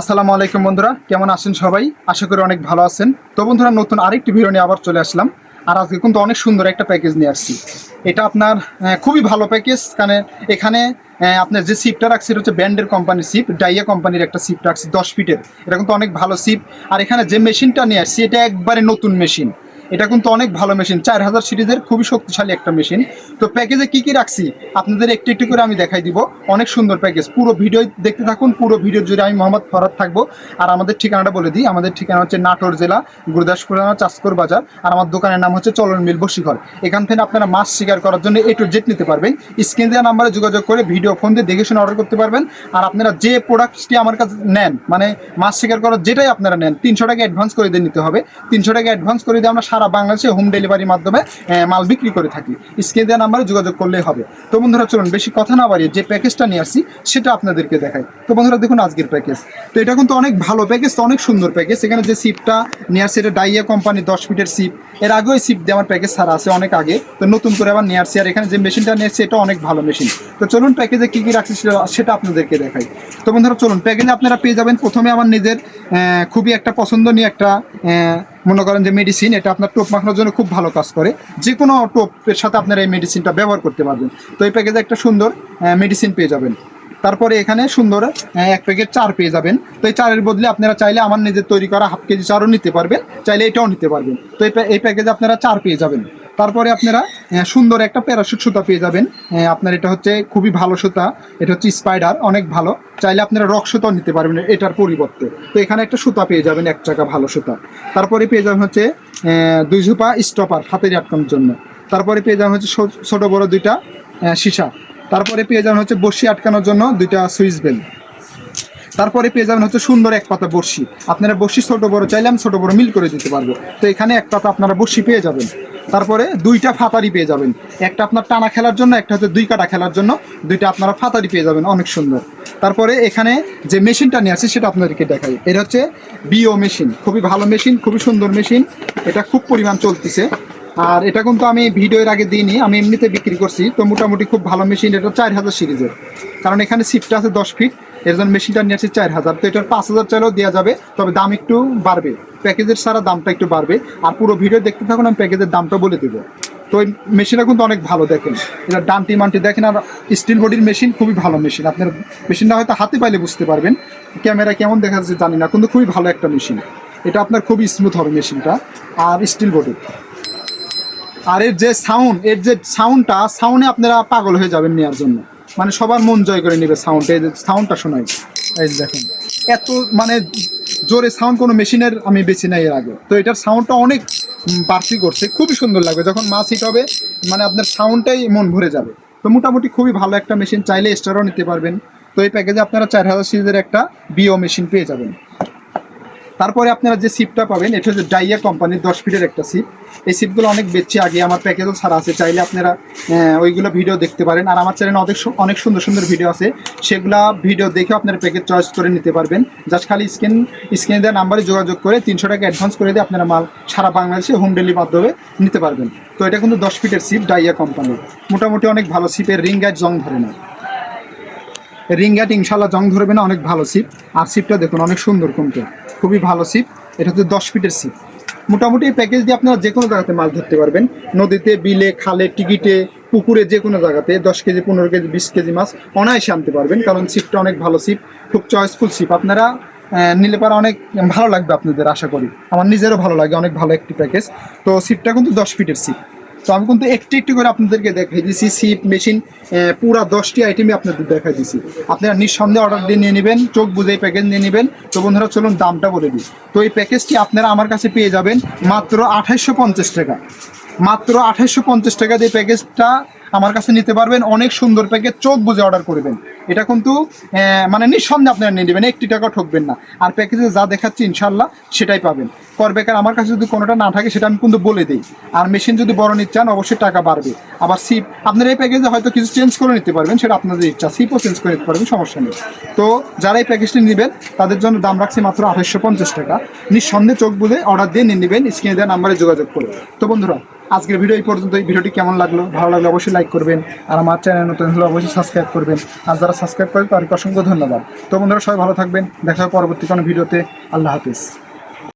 আসসালামু আলাইকুম বন্ধুরা, কেমন আছেন সবাই? আশা করি অনেক ভালো আছেন। তো বন্ধুরা, নতুন আরেকটি ভিডিও নিয়ে আবার চলে আসলাম। আর আজকে কিন্তু অনেক সুন্দর একটা প্যাকেজ নিয়ে আসছি। এটা আপনার খুবই ভালো প্যাকেজ কারণ এখানে আপনার যে সিপটা রাখছি, এটা হচ্ছে ব্যান্ডের কোম্পানির সিপ ডাইয়া কোম্পানির একটা সিপ রাখছি, দশ ফিটের এটা কিন্তু অনেক ভালো সিপ আর এখানে যে মেশিনটা নিয়ে আসছি, এটা একবারে নতুন মেশিন এটা কিন্তু অনেক ভালো মেশিন। চার হাজার সিরিজের খুবই শক্তিশালী একটা মেশিন। তো প্যাকেজে কি কি রাখছি? আপনাদের একটু একটু করে আমি দেখাই দিব। অনেক সুন্দর প্যাকেজ। পুরো ভিডিও দেখতে থাকুন, পুরো ভিডিও জুড়ে আমি মোহাম্মদ ফরাদ থাকব। আর আমাদের ঠিকানাটা বলে দিই। আমাদের ঠিকানা হচ্ছে নাটোর জেলা গুরুদাসপুর চাষকর বাজার। আর আমার দোকানের নাম হচ্ছে চলন মিল বসিঘর। এখান থেকে আপনারা মাছ শিকার করার জন্য এ টু জেট নিতে পারবেন। স্ক্রিন দেওয়া নাম্বারে যোগাযোগ করে ভিডিও ফোন দিয়ে দেখে শুনে অর্ডার করতে পারবেন। আর আপনারা যে প্রোডাক্টটি আমার কাছে নেন মানে মাছ শিকার করার যেটাই আপনারা নেন, তিনশো টাকা অ্যাডভান্স করে দিয়ে নিতে হবে। তিনশো টাকা অ্যাডভান্স করে দিয়ে আমরা সারা বাংলাদেশে হোম ডেলিভারির মাধ্যমে মাল বিক্রি করে থাকি। স্ক্রিন দেওয়া নাম্বারে যোগাযোগ করলেই হবে। তো বন্ধুরা, চলুন বেশি কথা না বাড়িয়ে যে প্যাকেজটা নিয়ে আসছি, সেটা আপনাদেরকে দেখাই। তো বন্ধুরা, দেখুন আজকের প্যাকেজ তো এটা কিন্তু অনেক ভালো প্যাকেজ তো অনেক সুন্দর প্যাকেজ এখানে যে সিপটা নিয়ে আসছে, এটা ডাইয়া কোম্পানি দশ ফিটের সিপ এর আগেও সিপ দিয়ে আমার প্যাকেজ ছাড়া আছে অনেক আগে। তো নতুন করে আবার নিয়ে আসছি। আর এখানে যে মেশিনটা নিয়ে আসছে এটা অনেক ভালো মেশিন তো চলুন প্যাকেজে কী কী রাখছি সেটা- আপনাদেরকে দেখাই। তো বন্ধুরা, চলুন প্যাকেজে আপনারা পেয়ে যাবেন। প্রথমে আমার নিজের খুবই একটা পছন্দনীয় একটা মনে করেন যে মেডিসিন এটা আপনার টোপ মাখানোর জন্য খুব ভালো কাজ করে। যে কোনো টোপের সাথে আপনারা এই মেডিসিনটা ব্যবহার করতে পারবেন। তো এই প্যাকেজে একটা সুন্দর মেডিসিন পেয়ে যাবেন। তারপরে এখানে সুন্দর এক প্যাকেট চার পেয়ে যাবেন। তো এই চারের বদলে আপনারা চাইলে আমার নিজের তৈরি করা হাফ কেজি চারও নিতে পারবেন, চাইলে এটাও নিতে পারবেন। তো এই প্যাকেজে আপনারা চার পেয়ে যাবেন। তারপরে আপনারা সুন্দর একটা প্যারাশুট সুতা পেয়ে যাবেন। আপনার এটা হচ্ছে খুবই ভালো সুতা। এটা হচ্ছে স্পাইডার অনেক ভালো। চাইলে আপনারা রক সুতাও নিতে পারবেন এটার পরিবর্তে। তো এখানে একটা সুতা পেয়ে যাবেন, এক চাকা ভালো সুতা। তারপরে পেয়ে যাবেন হচ্ছে দুই ঝুপা স্টপার হাতের আটকানোর জন্য। তারপরে পেয়ে যাবেন হচ্ছে ছোট বড় দুইটা সীসা। তারপরে পেয়ে যাবেন হচ্ছে বসি আটকানোর জন্য দুইটা সুইচ বেল তারপরে পেয়ে যাবেন হচ্ছে সুন্দর এক পাতা বর্ষি আপনারা বর্ষি ছোট বড় চাইলে আমি ছোট বড় মিল করে দিতে পারব। তো এখানে এক পাতা আপনারা বর্ষি পেয়ে যাবেন। তারপরে দুইটা ফাতারি পেয়ে যাবেন। একটা আপনার টানা খেলার জন্য, একটা হচ্ছে দুই কাটা খেলার জন্য। দুইটা আপনারা ফাতারি পেয়ে যাবেন, অনেক সুন্দর। তারপরে এখানে যে মেশিনটা নিয়ে আসছে, সেটা আপনাদেরকে দেখাই। এটা হচ্ছে বিও মেশিন। খুবই ভালো মেশিন, খুবই সুন্দর মেশিন। এটা খুব পরিমাণ চলতেছে। আর এটা কিন্তু আমি ভিডিওর আগে দিইনি, আমি এমনিতে বিক্রি করছি। তো মোটামুটি খুব ভালো মেশিন, এটা চার হাজার সিরিজের। কারণ এখানে সিটটা আছে দশ ফিট এর জন্য মেশিনটা নিয়ে আছে চার হাজার। তো এটার পাঁচ হাজার চাইলেও দেওয়া যাবে, তবে দাম একটু বাড়বে। প্যাকেজের সারা দামটা একটু বাড়বে। আর পুরো ভিডিও দেখতে থাকুন, আমি প্যাকেজের দামটা বলে দেবো। তো এই মেশিনটা কিন্তু অনেক ভালো দেখেন। এটা ডান্টি মান্টি দেখেন, আর স্টিল বডির মেশিন খুবই ভালো মেশিন। আপনার মেশিনটা হয়তো হাতে পাইলে বুঝতে পারবেন, ক্যামেরা কেমন দেখা যাচ্ছে জানি না, কিন্তু খুবই ভালো একটা মেশিন। এটা আপনার খুবই স্মুথ হবে মেশিনটা, আর স্টিল বডির আর এর যে সাউন্ড এর যে সাউন্ডটা সাউন্ডে আপনারা পাগল হয়ে যাবেন নেওয়ার জন্য। মানে সবার মন জয় করে নেবে সাউন্ড এই সাউন্ডটা শোনাই। এই দেখেন, এত মানে জোরে সাউন্ড কোনো মেশিনের আমি বেছে নাই এর আগে। তো এটার সাউন্ডটা অনেক বাড়তি করছে, খুবই সুন্দর লাগবে। যখন মাছ হিট হবে মানে আপনার সাউন্ডটাই মন ভরে যাবে। তো মোটামুটি খুবই ভালো একটা মেশিন চাইলে স্টারও নিতে পারবেন। তো এই প্যাকেজে আপনারা চার হাজার সিরিজের একটা বিও মেশিন পেয়ে যাবেন। তারপরে আপনারা যে সিপটা পাবেন, এটা হচ্ছে ডাইয়া কোম্পানির দশ ফিটের একটা সিপ এই সিপগুলো অনেক বেচছে, আগে আমার প্যাকেজও ছাড়া আছে। চাইলে আপনারা ওইগুলো ভিডিও দেখতে পারেন। আর আমার চ্যানেলে অনেক অনেক সুন্দর সুন্দর ভিডিও আছে। সেগুলা ভিডিও দেখে আপনারা প্যাকেজ চয়েস করে নিতে পারবেন। জাস্ট খালি স্ক্রিন স্ক্রিনে দেওয়া নাম্বারে যোগাযোগ করে তিনশো টাকা অ্যাডভান্স করে দিয়ে আপনারা মাল সারা বাংলাদেশে হোম ডেলিভারি মাধ্যমে নিতে পারবেন। তো এটা কিন্তু দশ ফিটের সিপ ডাইয়া কোম্পানির মোটামুটি অনেক ভালো সিপের রিং গাইড জং ধরে না। রিং গাইড ইনশাল্লাহ জং ধরবে না, অনেক ভালো সিপ আর সিপটা দেখুন, অনেক সুন্দর কিন্তু। খুবই ভালো সিপ এটা হচ্ছে দশ ফিটের সিপ মোটামুটি এই প্যাকেজ দিয়ে আপনারা যে কোনো জায়গাতে মাছ ধরতে পারবেন। নদীতে, বিলে, খালে, টিকিটে, পুকুরে যে কোনো জায়গাতে দশ কেজি, পনেরো কেজি, বিশ কেজি মাছ অনায়াসে আনতে পারবেন। কারণ সিপটা অনেক ভালো সিপ খুব চয়েসফুল সিপ আপনারা নিলে পারে অনেক ভালো লাগবে আপনাদের, আশা করি। আমার নিজেরও ভালো লাগে, অনেক ভালো একটি প্যাকেজ তো সিপটা কিন্তু দশ ফিটের সিপ তো আমি কিন্তু একটু একটু করে আপনাদেরকে দেখাই দিয়েছি সিপ মেশিন পুরা দশটি আইটেমই আপনাদের দেখাই দিয়েছি আপনারা নিঃসন্দেহে অর্ডার দিয়ে নিয়ে নেবেন, চোখ বুঝে প্যাকেজ নিয়ে নেবেন। তো বন্ধুরা, চলুন দামটা বলে দিই। তো এই প্যাকেজটি আপনারা আমার কাছে পেয়ে যাবেন মাত্র আঠাইশশো টাকা। মাত্র আঠাইশশো টাকা দিয়ে প্যাকেজটা আমার কাছে নিতে পারবেন। অনেক সুন্দর প্যাকেজ চোখ বুঝে অর্ডার করবেন। এটা কিন্তু মানে নিঃসন্দেহে আপনারা নিয়ে নেবেন, একটি টাকা ঠকবেন না। আর প্যাকেজে যা দেখাচ্ছি ইনশাল্লাহ সেটাই পাবেন। করবেকার আমার কাছে যদি কোনোটা না থাকে, সেটা আমি কিন্তু বলে দিই। আর মেশিন যদি বড় নিতে চান, অবশ্যই টাকা বাড়বে। আবার সিপ, আপনারা এই প্যাকেজে হয়তো কিছু চেঞ্জ করে নিতে পারবেন, সেটা আপনাদের ইচ্ছা। সিপও চেঞ্জ করে নিতে পারবেন, সমস্যা নেই। তো যারা এই প্যাকেজটি নেবেন, তাদের জন্য দাম রাখছি মাত্র আঠাশশো পঞ্চাশ টাকা। নিঃসন্দেহে চোখ বুঝে অর্ডার দিয়ে নিয়ে নেবেন, স্ক্রিনে দেওয়া নাম্বারে যোগাযোগ করে। তো বন্ধুরা, আজকের ভিডিও এই পর্যন্ত এই ভিডিওটি কেমন লাগল, ভালো লাগল অবশ্যই লাইক করবেন আর আমার চ্যানেল নতুন হলে অবশ্যই সাবস্ক্রাইব করবেন। আর যারা সাবস্ক্রাইব করেন তাদেরকে অসংখ্য ধন্যবাদ। তো বন্ধুরা, সবাই ভালো থাকবেন। দেখা পরবর্তী কোনো ভিডিওতে। আল্লাহ হাফিজ।